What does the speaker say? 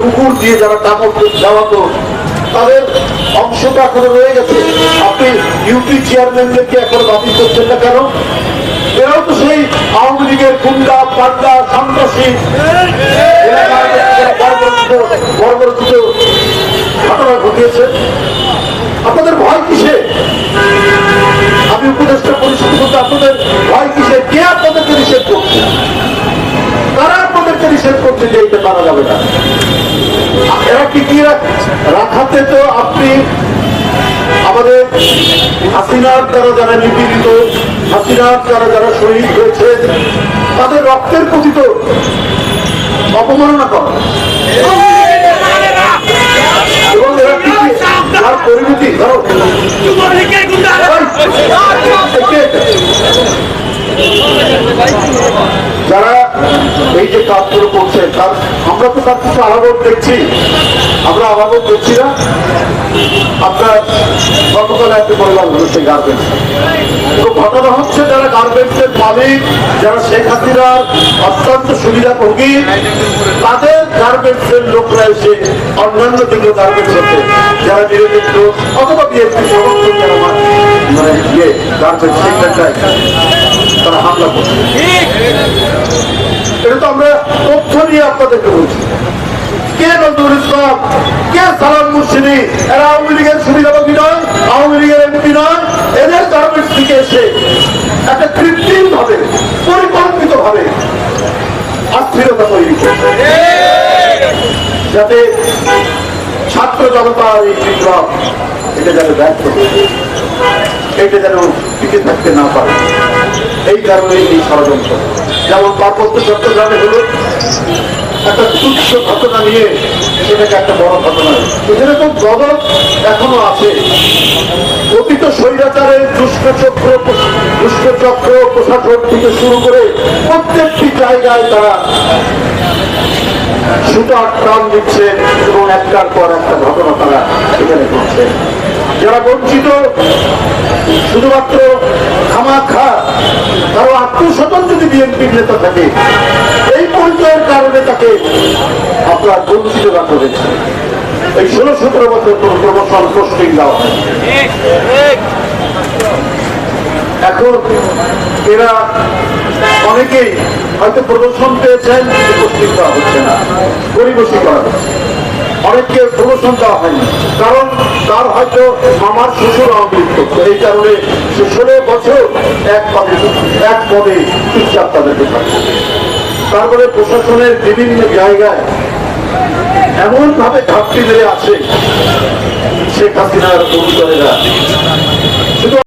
পুকুর দিয়ে যারা কাপড় যাওয়াতো তাদের অংশটা এখনও রয়ে গেছে। আপনি ইউপি চেয়ারম্যানদেরকে এখন বাতিল করছেন না কেন? এরাও তো সেই আওয়ামী লীগের গুন্ডা পান্ডা সন্ত্রাসী। বর্বরচিত ঘটনা ঘটিয়েছে। আপনাদের ভয় কিসে? আমি উপদেষ্টা পরিষদ করতে আপনাদের ভয় কিসে? কে আপনাদেরকে নিষেধ করছে? তারা আপনাদেরকে নিষেধ করছে যে এইটা করা যাবে না। এরা কি কি রাখাতে তো আপনি আমাদের হাসিনার দ্বারা যারা নিপীড়িত, হাসিনার দ্বারা যারা শহীদ হয়েছে, তাদের রক্তের প্রতি তো অপমাননা করা যারা এই যে কাজগুলো করছে তার আমরা তো তার কিছু আলাদা দেখছি। আমরা আলাদা দেখছি না। আপনার গতকাল একটি বললাম সেই গার্মেন্টস তো ঘটনা হচ্ছে যারা গার্মেন্টসের মালিক, যারা শেখ হাসিনার অত্যন্ত সুবিধাভোগী তাদের গার্মেন্টসের লোকরা এসে অন্যান্য যেগুলো গার্মেন্টস আছে যারা নিরপেক্ষ অথবা বিএনপি সমর্থন যারা মানে ইয়ে গার্মেন্টস সেক্টরটায় তারা হামলা করছে। এটা তো আমরা তথ্য নিয়ে আপনাদেরকে বলছি। কে নজরুল ইসলাম, কে সালাম মুর্শিদি, এরা আওয়ামী লীগের সুবিধাভোগী নয়, আওয়ামী লীগের এমপি নয়, এদের গার্মেন্টস থেকে এসে একটা কৃত্রিম ভাবে পরিকল্পিত ভাবে অস্থিরতা তৈরি যাতে ছাত্র জনতার এই বিপ্লব, এটা যেন ব্যর্থ। এটা যেন টিকে থাকতে না পারে। এই কারণে এই ষড়যন্ত্র। যেমন পার্বত্য চট্টগ্রামে হলো, একটা তুচ্ছ ঘটনা নিয়ে সেটাকে একটা বড় ঘটনা। এখানে তো গদক এখনও আছে, অতীত স্বৈরাচারের দুষ্টচক্র দুষ্টচক্র প্রশাসন থেকে শুরু করে প্রত্যেকটি জায়গায় তারা সুতার টান দিচ্ছে এবং একটার পর একটা ঘটনা তারা এখানে করছে যারা বঞ্চিত, শুধুমাত্র খামা খা কারও আত্মস্বতন যদি বিএনপির নেতা থাকে, এই পরিচয়ের কারণে তাকে আপনার বঞ্চিত রাখা হয়েছে এই ষোলো সতেরো বছর কোনো প্রমোশন পোস্টিং দেওয়া এখন এরা অনেকেই হয়তো প্রদর্শন পেয়েছেন উপস্থিত দেওয়া হচ্ছে না। পরিবেশী করা হচ্ছে। অনেককে প্রমোশন দেওয়া হয়নি। কারণ তার হয়তো আমার শ্বশুর আওয়ামী এই কারণে ষোলো বছর এক পদে এক পদে চুপচাপ তাদেরকে থাকবে তারপরে মানে প্রশাসনের বিভিন্ন জায়গায় এমনভাবে ঘাটতি বেড়ে আছে, শেখ হাসিনার অনুসারীরা